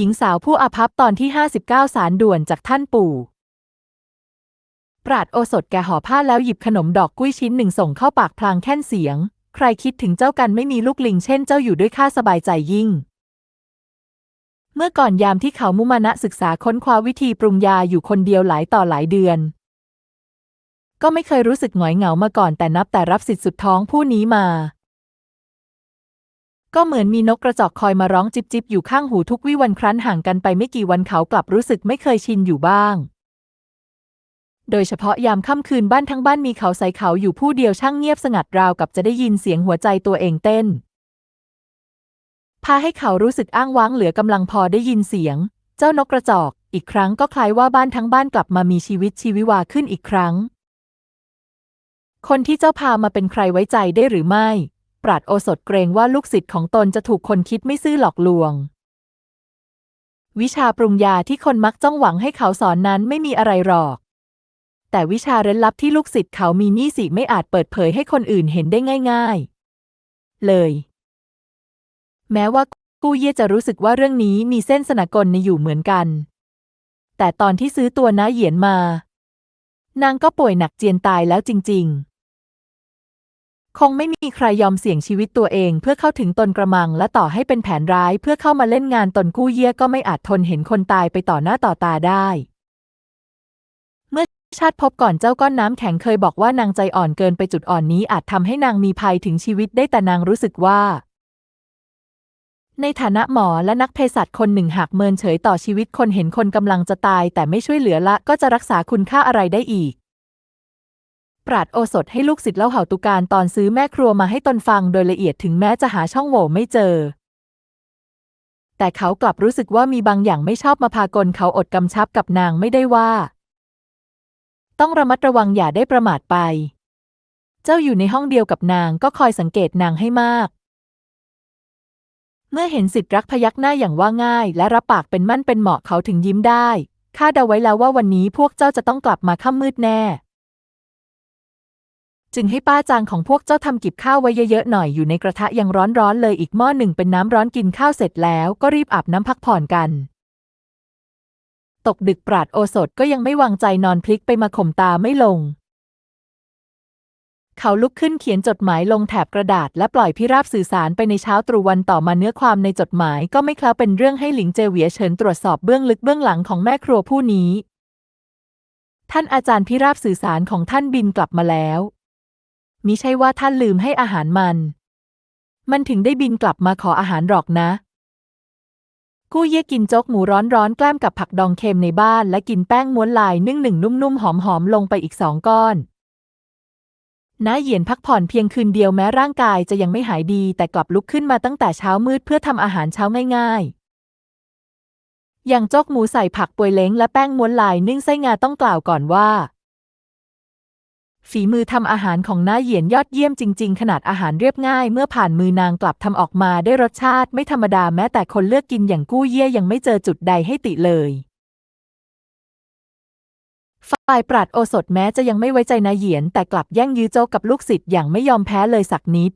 หญิงสาวผู้อาภัพตอนที่ 59 สารด่วนจากท่านปู่ ปราดโอสถแกห่อผ้าแล้วหยิบขนมดอกกุ้ยชิ้นหนึ่งส่งเข้าปากพลางแค่นเสียง ใครคิดถึงเจ้ากันไม่มีลูกลิงเช่นเจ้าอยู่ด้วยข้าสบายใจยิ่ง เมื่อก่อนยามที่เขามุมานะศึกษาค้นคว้าวิธีปรุงยาอยู่คนเดียวหลายต่อหลายเดือน ก็ไม่เคยรู้สึกหงอยเหงามาก่อนแต่นับแต่รับสิทธิ์สุดท้องผู้นี้มา ก็เหมือนมีนกกระจอกคอยมาร้องจิบจิบอยู่ข้างหูทุกวิวันครั้นห่างกันไปไม่กี่วันเขากลับรู้สึกไม่เคยชินอยู่บ้าง โดยเฉพาะยามค่ำคืนบ้านทั้งบ้านมีเขาใส่เขาอยู่ผู้เดียวช่างเงียบสงัดราวกับจะได้ยินเสียงหัวใจตัวเองเต้น พาให้เขารู้สึกอ้างว้างเหลือกำลังพอได้ยินเสียง เจ้านกกระจอก อีกครั้งก็คล้ายว่าบ้านทั้งบ้านกลับมามีชีวิตชีวิวาขึ้นอีกครั้งคนที่เจ้าพามาเป็นใครไว้ใจได้หรือไม่ ปราดโอสถเกรงว่าลูกศิษย์ของตนจะถูกคนคิดไม่ซื่อหลอกลวง วิชาปรุงยาที่คนมักจ้องหวังให้เขาสอนนั้นไม่มีอะไรหรอก แต่วิชาเร้นลับที่ลูกศิษย์เขามีนี่สิไม่อาจเปิดเผยให้คนอื่นเห็นได้ง่าย ๆ เลย แม้ว่ากู้เย่จะรู้สึกว่าเรื่องนี้มีเส้นสนากลในอยู่เหมือนกัน แต่ตอนที่ซื้อตัวน้าเหยียนมา นางก็ป่วยหนักเจียนตายแล้วจริง ๆ คงไม่มีใครยอมเสี่ยงชีวิตตัวเองเพื่อเข้าถึงตนกระมังและต่อให้เป็นแผนร้ายเพื่อเข้ามาเล่นงานตนกู้เย่ก็ไม่อาจทนเห็นคนตายไปต่อหน้าต่อตาได้ เมื่อชาติพบก่อนเจ้าก้อนน้ำแข็งเคยบอกว่านางใจอ่อนเกินไปจุดอ่อนนี้อาจทำให้นางมีภัยถึงชีวิตได้แต่นางรู้สึกว่า ในฐานะหมอและนักเภสัชคนหนึ่งหากเมินเฉยต่อชีวิตคนเห็นคนกำลังจะตาย แต่ไม่ช่วยเหลือละก็จะรักษาคุณค่าอะไรได้อีก ปราดโอสถให้ลูกศิษย์เล่าเห่าตุการตอนซื้อแม่ครัวมาให้ตนฟังโดยละเอียดถึงแม้จะหาช่องโหว่ไม่เจอ แต่เขากลับรู้สึกว่ามีบางอย่างไม่ชอบมาพากลเขาอดกำชับกับนางไม่ได้ว่า ต้องระมัดระวังอย่าได้ประมาทไป เจ้าอยู่ในห้องเดียวกับนางก็คอยสังเกตนางให้มาก เมื่อเห็นสิทธิ์รักพยักหน้าอย่างว่าง่าย และรับปากเป็นมั่นเป็นเหมาะเขาถึงยิ้มได้คาดเอาไว้แล้วว่าวันนี้พวกเจ้าจะต้องกลับมาค่ำมืดแน่ จึงให้ป้าจางของพวกเจ้าทำกิบข้าวไว้เยอะๆหน่อยอยู่ในกระทะยังร้อนๆเลยอีกหม้อหนึ่งเป็นน้ำร้อนกินข้าวเสร็จแล้วก็รีบอาบน้ำพักผ่อนกัน ตกดึกปราดโอสถก็ยังไม่วางใจนอนพลิกไปมาข่มตาไม่ลง เขาลุกขึ้นเขียนจดหมายลงแถบกระดาษและปล่อยพิราบสื่อสารไปในเช้าตรู่วันต่อมาเนื้อความในจดหมายก็ไม่คล้าเป็นเรื่องให้หลิงเจเวียเฉินตรวจสอบเบื้องลึกเบื้องหลังของแม่ครัวผู้นี้ท่านอาจารย์พิราบสื่อสารของท่านบินกลับมาแล้ว มิใช่ว่าท่านลืมให้อาหารมัน มันถึงได้บินกลับมาขออาหารหรอกนะ กู้เย่กินโจ๊กหมูร้อนๆแกล้มกับผักดองเค็มในบ้าน และกินแป้งม้วนลายนึ่งหนึ่งนุ่มๆหอมๆลงไปอีกสองก้อนน้าเหยียนพักผ่อนเพียงคืนเดียวแม้ร่างกายจะยังไม่หายดี แต่กลับลุกขึ้นมาตั้งแต่เช้ามืดเพื่อทำอาหารเช้าง่ายๆ อย่างโจ๊กหมูใส่ผักปวยเล้งและแป้งม้วนลายนึ่งไส้งาต้องกล่าวก่อนว่า ฝีมือทำอาหารของน้าเหยียนยอดเยี่ยมจริง ๆ ขนาดอาหารเรียบง่าย เมื่อผ่านมือนางกลับทำออกมาได้รสชาติไม่ธรรมดาแม้แต่คนเลือกกินอย่างกู้เย่ยยังไม่เจอจุดใดให้ติเลยฝ่ายปราดโอสถแม้จะยังไม่ไว้ใจนาเหยียน แต่กลับแย่งยื้อโจกกับลูกศิษย์อย่างไม่ยอมแพ้เลยสักนิด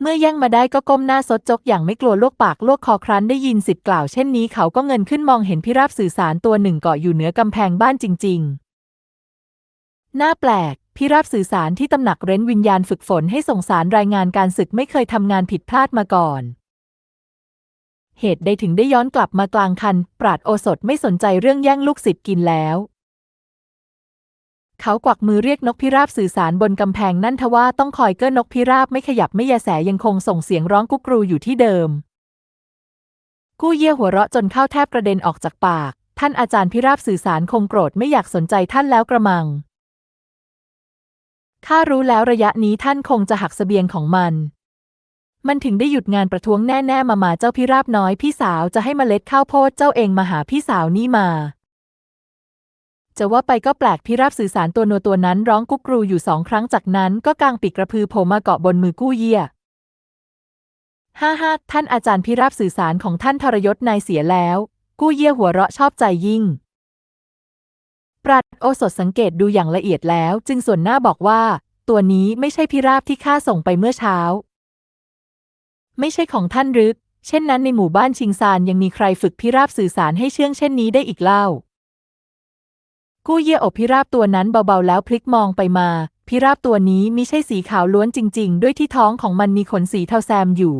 เมื่อแย่งมาได้ก็ก้มหน้าซดจกอย่างไม่กลัวลวกปากลวกคอครั้นได้ยินสิทธิ์กล่าวเช่นนี้เขาก็เงินขึ้นมองเห็นพิราบสื่อสารตัวหนึ่งเกาะอยู่เหนือกำแพงบ้านจริง ๆ น่าแปลก พิราบสื่อสารที่ตำหนักเร้นวิญญาณฝึกฝนให้ส่งสารรายงานการศึกไม่เคยทำงานผิดพลาดมาก่อน เหตุใดถึงได้ย้อนกลับมากลางคัน ปราดโอสถไม่สนใจเรื่องแย่งลูกศิษย์กินแล้ว เขากวักมือเรียกนกพิราบสื่อสารบนกำแพงนั่นทว่าต้องคอยเก้อนกพิราบไม่ขยับไม่ยาแสยังคงส่งเสียงร้องกุกรูอยู่ที่เดิม กู้เย่หัวเราะจนเข้าแทบกระเด็นออกจากปาก ท่านอาจารย์พิราบสื่อสารคงโกรธไม่อยากสนใจท่านแล้วกระมัง ข้ารู้แล้วระยะนี้ท่านคงจะหักสเสบียงของมัน มันถึงได้หยุดงานประท้วงแน่ๆมามาเจ้าพิราบน้อยพี่สาวจะให้มเมล็ดข้าวโพดเจ้าเองมาหาพี่สาวนี่มา จะว่าไปก็แปลกพิราบสื่อสารตัวนัวตัวนั้นร้องกุ๊กกรูอยู่สองครั้งจากนั้นก็กางปีกกระพือโผล่มาเกาะบนมือกู้เยี่ยฮ่าฮ่าท่านอาจารย์พิราบสื่อสารของท่านทรยศนายเสียแล้ว กู้เยี่ยหัวเราะชอบใจยิ่ง ปราดโอสถสังเกตดูอย่างละเอียดแล้ว จึงส่วนหน้าบอกว่า ตัวนี้ไม่ใช่พิราบที่ข้าส่งไปเมื่อเช้า ไม่ใช่ของท่านหรือเช่นนั้นในหมู่บ้านชิงซานยังมีใครฝึกพิราบสื่อสารให้เชื่องเช่นนี้ได้อีกเล่า กู้เย่อบพิราบตัวนั้นเบาๆแล้วพลิกมองไปมา พิราบตัวนี้มิใช่สีขาวล้วนจริง ๆ ด้วยที่ท้องของมันมีขนสีเทาแซมอยู่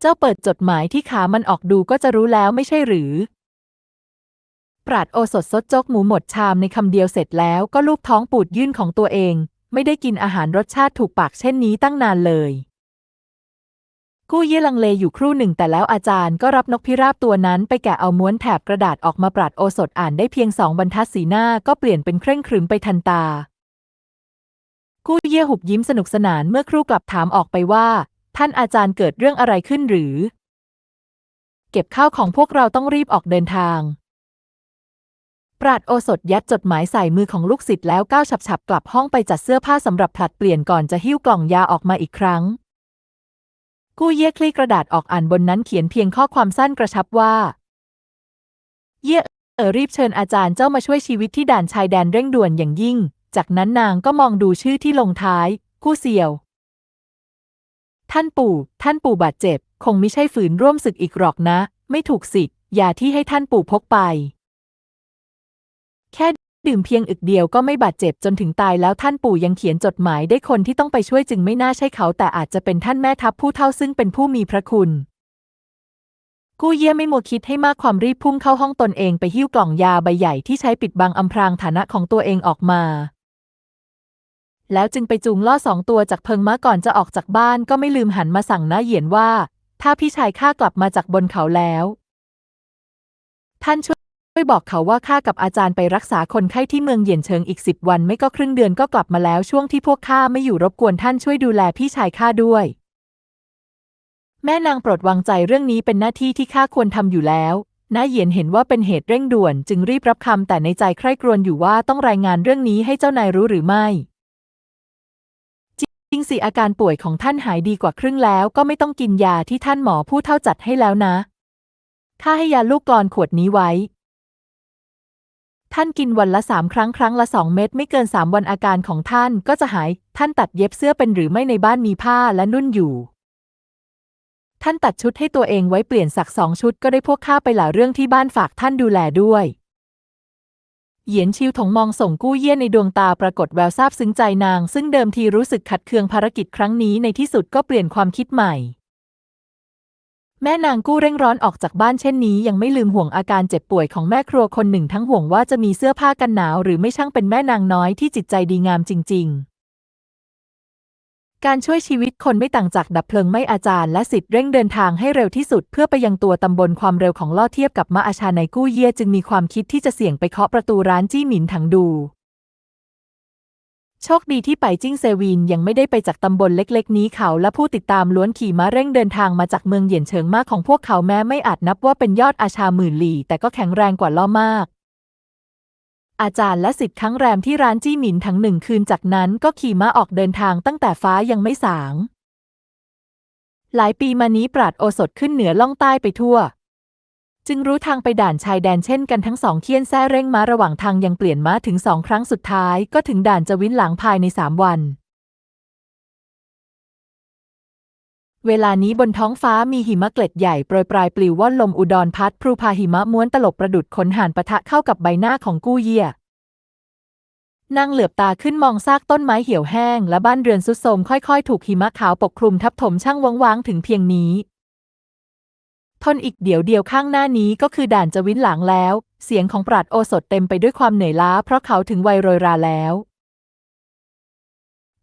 เจ้าเปิดจดหมายที่ขามันออกดูก็จะรู้แล้วไม่ใช่หรือ ปราดโอสถซดจกหมูหมดชามในคำเดียวเสร็จแล้วก็ลูบท้องปูดยื่นของตัวเอง ไม่ได้กินอาหารรสชาติถูกปากเช่นนี้ตั้งนานเลย กู้เย่ลังเลอยู่ครู่หนึ่งแต่แล้วอาจารย์ก็รับนกพิราบตัวนั้นไปแกะเอาม้วนแถบกระดาษออกมาปราดโอสถอ่านได้เพียงสองบรรทัดสีหน้าก็เปลี่ยนเป็นเคร่งครึมไปทันตา กู้เย่หุบยิ้มสนุกสนานเมื่อครูกลับถามออกไปว่า ท่านอาจารย์เกิดเรื่องอะไรขึ้นหรือ เก็บข้าวของพวกเราต้องรีบออกเดินทาง ปราดโอสถยัดจดหมายใส่มือของลูกศิษย์แล้วก้าวฉับๆกลับห้องไปจัดเสื้อผ้าสำหรับผลัดเปลี่ยนก่อนจะหิ้วกล่องยาออกมาอีกครั้ง กู้เย่คลี่กระดาษออกอ่านบนนั้นเขียนเพียงข้อความสั้นกระชับว่า เย่เออรีบเชิญอาจารย์เจ้ามาช่วยชีวิตที่ด่านชายแดนเร่งด่วนอย่างยิ่ง จากนั้นนางก็มองดูชื่อที่ลงท้าย กู้เซียว ท่านปู่ ท่านปู่บาดเจ็บ คงไม่ใช่ฝืนร่วมศึกอีกหรอกนะ ไม่ถูกสิทธิ์ยาที่ให้ท่านปู่พกไป แค่ดื่มเพียงอึกเดียวก็ไม่บาดเจ็บจนถึงตายแล้วท่านปู่ยังเขียนจดหมายได้คนที่ต้องไปช่วยจึงไม่น่าใช่เขา แต่อาจจะเป็นท่านแม่ทัพผู้เท่าซึ่งเป็นผู้มีพระคุณ กู้เยี่ยไม่มัวคิดให้มากความรีบพุ่งเข้าห้องตนเองไปหิ้วกล่องยาใบใหญ่ที่ใช้ปิดบังอำพรางฐานะของตัวเองออกมา แล้วจึงไปจูงล่อสองตัวจากเพิงม้าก่อนจะออกจากบ้านก็ไม่ลืมหันมาสั่งน้าเหยียนว่า ถ้าพี่ชายข้ากลับมาจากบนเขาแล้ว ท่านช่วย ยบอกเขาว่าข้ากับอาจารย์ไปรักษาคนไข้ที่เมืองเหยียนเชิงอีกสิบวันไม่ก็ครึ่งเดือนก็กลับมาแล้วช่วงที่พวกข้าไม่อยู่รบกวนท่านช่วยดูแลพี่ชายข้าด้วย แม่นางโปรดวางใจเรื่องนี้เป็นหน้าที่ที่ข้าควรทำอยู่แล้วน้าเหยียนเห็นว่าเป็นเหตุเร่งด่วน จึงรีบรับคำแต่ในใจใคร่ครวญอยู่ว่าต้องรายงานเรื่องนี้ให้เจ้านายรู้หรือไม่ จริงสิอาการป่วยของท่านหายดีกว่าครึ่งแล้วก็ไม่ต้องกินยาที่ท่านหมอผู้เท่าจัดให้แล้วนะข้าให้ยาลูกกลอนขวดนี้ไว้ ท่านกินวันละสามครั้งครั้งละสองเม็ดไม่เกินสามวันอาการของท่านก็จะหาย ท่านตัดเย็บเสื้อเป็นหรือไม่ในบ้านมีผ้าและนุ่นอยู่ท่านตัดชุดให้ตัวเองไว้เปลี่ยนสักสองชุดก็ได้พวกข้าไปหลาเรื่องที่บ้านฝากท่านดูแลด้วย เหยียนชิวถงมองส่งกู้เยี่ยนในดวงตาปรากฏแววซาบซึ้งใจนาง ซึ่งเดิมทีรู้สึกขัดเคืองภารกิจครั้งนี้ในที่สุดก็เปลี่ยนความคิดใหม่ แม่นางกู้เร่งร้อนออกจากบ้านเช่นนี้ ยังไม่ลืมห่วงอาการเจ็บป่วยของแม่ครัวคนหนึ่งทั้งห่วงว่าจะมีเสื้อผ้ากันหนาวหรือไม่ช่างเป็นแม่นางน้อยที่จิตใจดีงามจริง ๆ การช่วยชีวิตคนไม่ต่างจากดับเพลิงไม่อาจารย์และสิทธิ์เร่งเดินทางให้เร็วที่สุด เพื่อไปยังตัวตำบลความเร็วของล่อเทียบกับมะอาชาในกู้เยี่ยจึงมีความคิดที่จะเสี่ยงไปเคาะประตูร้านจี้หมินถังดู โชคดีที่ไปจิ้งเซวีนยังไม่ได้ไปจากตำบลเล็ก ๆ นี้เขาและผู้ติดตามล้วนขี่ม้าเร่งเดินทางมาจากเมืองเหยียนเฉิงมากของพวกเขาแม้ไม่อาจนับว่าเป็นยอดอาชาหมื่นหลี่ แต่ก็แข็งแรงกว่าล่อมาก อาจารย์และสิทธิ์ครั้งแรมที่ร้านจี้หมินทั้งหนึ่งคืนจากนั้นก็ขี่ม้าออกเดินทางตั้งแต่ฟ้ายังไม่สาง หลายปีมานี้ปราดโอสถขึ้นเหนือล่องใต้ไปทั่ว จึงรู้ทางไปด่านชายแดนเช่นกันทั้งสองเคียนแซ่เร่งม้าระหว่างทางยังเปลี่ยนม้าถึงสองครั้งสุดท้ายก็ถึงด่านจวินหลังภายในสามวัน เวลานี้บนท้องฟ้ามีหิมะเกล็ดใหญ่โปรยปลายปลิวว่อนลมอุดรพัดพลูพาหิมะม้วนตลบประดุดขนห่านปะทะเข้ากับใบหน้าของกู้เยี่ยนางเหลือบตาขึ้นมองซากต้นไม้เหี่ยวแห้ง และบ้านเรือนสุดโทรมค่อยๆ ถูกหิมะขาวปกคลุมทับถมช่างวังวางๆถึงเพียงนี้ ทนอีกเดี๋ยวเดียวข้างหน้านี้ก็คือด่านจวินหลังแล้ว เสียงของปราดโอสถเต็มไปด้วยความเหนื่อยล้า เพราะเขาถึงวัยโรยราแล้ว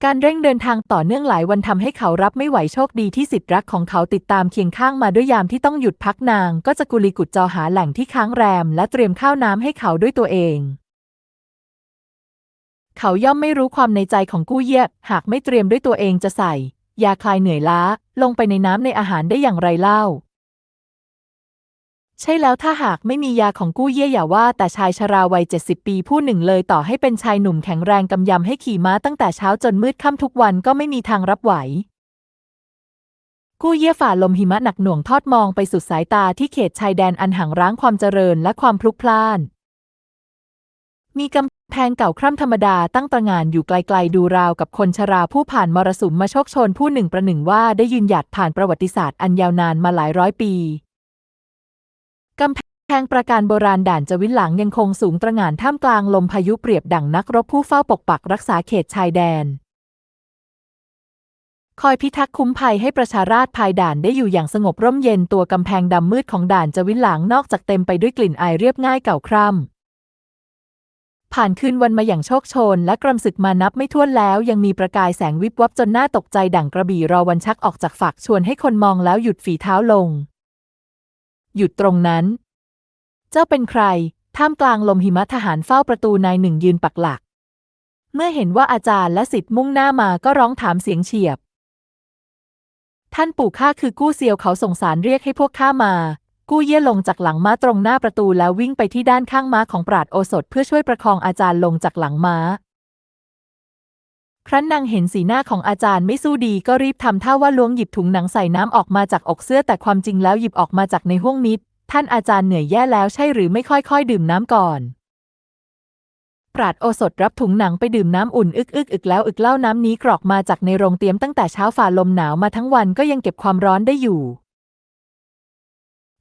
การเร่งเดินทางต่อเนื่องหลายวันทำให้เขารับไม่ไหวโชคดีที่สิทธิ์รักของเขาติดตามเคียงข้างมาด้วยยามที่ต้องหยุดพักนาง ก็จะกุลีกุดจอหาแหล่งที่ค้างแรม และเตรียมข้าวน้ำให้เขาด้วยตัวเองเขาย่อมไม่รู้ความในใจของกู้เยียบ หากไม่เตรียมด้วยตัวเองจะใส่ ยาคลายเหนื่อยล้า ลงไปในน้ำในอาหารได้อย่างไรเล่า ใช่แล้วถ้าหากไม่มียาของกู้เย่อย่าว่า แต่ชายชราวัยเจ็ดสิบปีผู้หนึ่งเลยต่อให้เป็นชายหนุ่มแข็งแรงกำยำให้ขี่ม้าตั้งแต่เช้าจนมืดค่ำทุกวันก็ไม่มีทางรับไหว กู้เย่ฝ่าลมหิมะหนักหน่วงทอดมองไปสุดสายตาที่เขตชายแดนอันห่างร้างความเจริญและความพลุกพล่าน มีกำแพงเก่าคร่ำธรรมดาตั้งตระหง่านอยู่ไกลๆดูราวกับคนชราผู้ผ่านมรสุมมาโชคชนผู้หนึ่งประหนึ่งว่าได้ยืนหยัดผ่านประวัติศาสตร์อันยาวนานมาหลายร้อยปี กำแพงประการโบราณด่านจวินหลังยังคงสูงตระหง่านท่ามกลางลมพายุเปรียบดั่งนักรบผู้เฝ้าปกปักรักษาเขตชายแดน คอยพิทักษ์คุ้มภัยให้ประชาราษฎรภายด่านได้อยู่อย่างสงบร่มเย็นตัวกำแพงดำมืดของด่านจวินหลังนอกจากเต็มไปด้วยกลิ่นอายเรียบง่ายเก่าคร่ำผ่านคืนวันมาอย่างโชคโชน และกรำศึกมานับไม่ถ้วนแล้ว ยังมีประกายแสงวิบวับจนหน่าตกใจดั่งกระบี่รอวันชักออกจากฝักชวนให้คนมองแล้วหยุดฝีเท้าลง หยุดตรงนั้น เจ้าเป็นใคร ท่ามกลางลมหิมะทหารเฝ้าประตูนายหนึ่งยืนปักหลัก เมื่อเห็นว่าอาจารย์และสิทธิ์มุ่งหน้ามาก็ร้องถามเสียงเฉียบ ท่านปู่ข้าคือกู้เซียวเขาส่งสารเรียกให้พวกข้ามา กู้เย่ลงจากหลังม้าตรงหน้าประตูแล้ววิ่งไปที่ด้านข้างม้าของปราดโอสถเพื่อช่วยประคองอาจารย์ลงจากหลังม้า ครั้นนางเห็นสีหน้าของอาจารย์ไม่สู้ดีก็รีบทำท่าว่าล้วงหยิบถุงหนังใส่น้ำออกมาจากอกเสื้อแต่ความจริงแล้วหยิบออกมาจากในห้วงมิดท่านอาจารย์เหนื่อยแย่แล้วใช่หรือไม่ค่อยๆ ดื่มน้ำก่อน ปราดโอสถรับถุงหนังไปดื่มน้ำอุ่นอึกอึกอึกแล้วอึกเล่าน้ำนี้กรอกมาจากในโรงเตรียมตั้งแต่เช้าฝ่าลมหนาวมาทั้งวันก็ยังเก็บความร้อนได้อยู่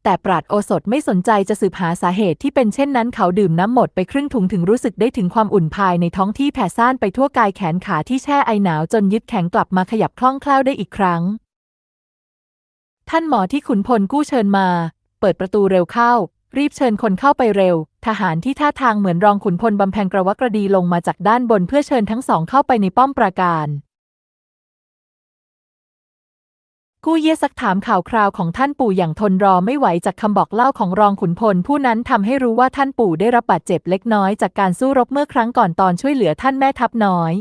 แต่ปราดโอสถไม่สนใจจะสืบหาสาเหตุที่เป็นเช่นนั้นเขาดื่มน้ำหมดไปครึ่งถุงถึงรู้สึกได้ถึงความอุ่นภายในท้องที่แผ่ซ่านไปทั่วกายแขนขาที่แช่ไอหนาวจนยึดแข็งกลับมาขยับคล่องแคล่วได้อีกครั้ง ท่านหมอที่ขุนพลกู้เชิญมา เปิดประตูเร็วเข้า รีบเชิญคนเข้าไปเร็ว ทหารที่ท่าทางเหมือนรองขุนพลบำแพ็งกระวักกระดีลงมาจากด้านบนเพื่อเชิญทั้งสองเข้าไปในป้อมปราการ กู้เย่ซักถามข่าวคราวของท่านปู่อย่างทนรอไม่ไหวจากคำบอกเล่าของรองขุนพล ผู้นั้นทำให้รู้ว่าท่านปู่ได้รับบาดเจ็บเล็กน้อยจากการสู้รบเมื่อครั้งก่อนตอนช่วยเหลือท่านแม่ทัพน้อย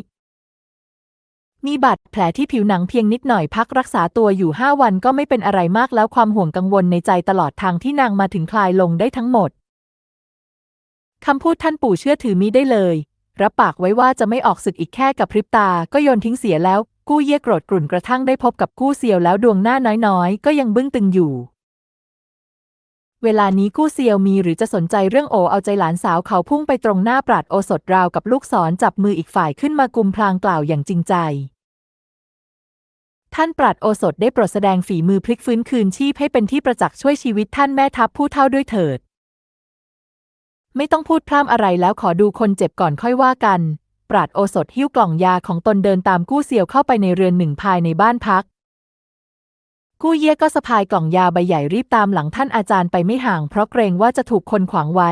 มีบาดแผลที่ผิวหนังเพียงนิดหน่อยพักรักษาตัวอยู่ห้าวันก็ไม่เป็นอะไรมากแล้วความห่วงกังวลในใจตลอดทางที่นางมาถึงคลายลงได้ทั้งหมดคำพูดท่านปู่เชื่อถือมิได้เลย รับปากไว้ว่าจะไม่ออกศึกอีกแค่กับพริบตาก็โยนทิ้งเสียแล้ว กู้เย่โกรธกรุ่นกระทั่งได้พบกับกู้เซียวแล้วดวงหน้าน้อยๆ ก็ยังบึ้งตึงอยู่ เวลานี้กู้เซียวมีหรือจะสนใจเรื่องโอเอาใจหลานสาวเขาพุ่งไปตรงหน้าปราดโอสถราวกับลูกศรจับมืออีกฝ่ายขึ้นมากุมพลางกล่าวอย่างจริงใจ ท่านปราดโอสถได้โปรดแสดงฝีมือพลิกฟื้นคืนชีพให้เป็นที่ประจักษ์ช่วยชีวิตท่านแม่ทัพผู้เท่าด้วยเถิด ไม่ต้องพูดพร่ำอะไรแล้วขอดูคนเจ็บก่อนค่อยว่ากัน ปราดโอสถหิ้วกล่องยาของตนเดินตามกู้เซียวเข้าไปในเรือนหนึ่งภายในบ้านพัก กู้เย่ก็สะพายกล่องยาใบใหญ่รีบตามหลังท่านอาจารย์ไปไม่ห่างเพราะเกรงว่าจะถูกคนขวางไว้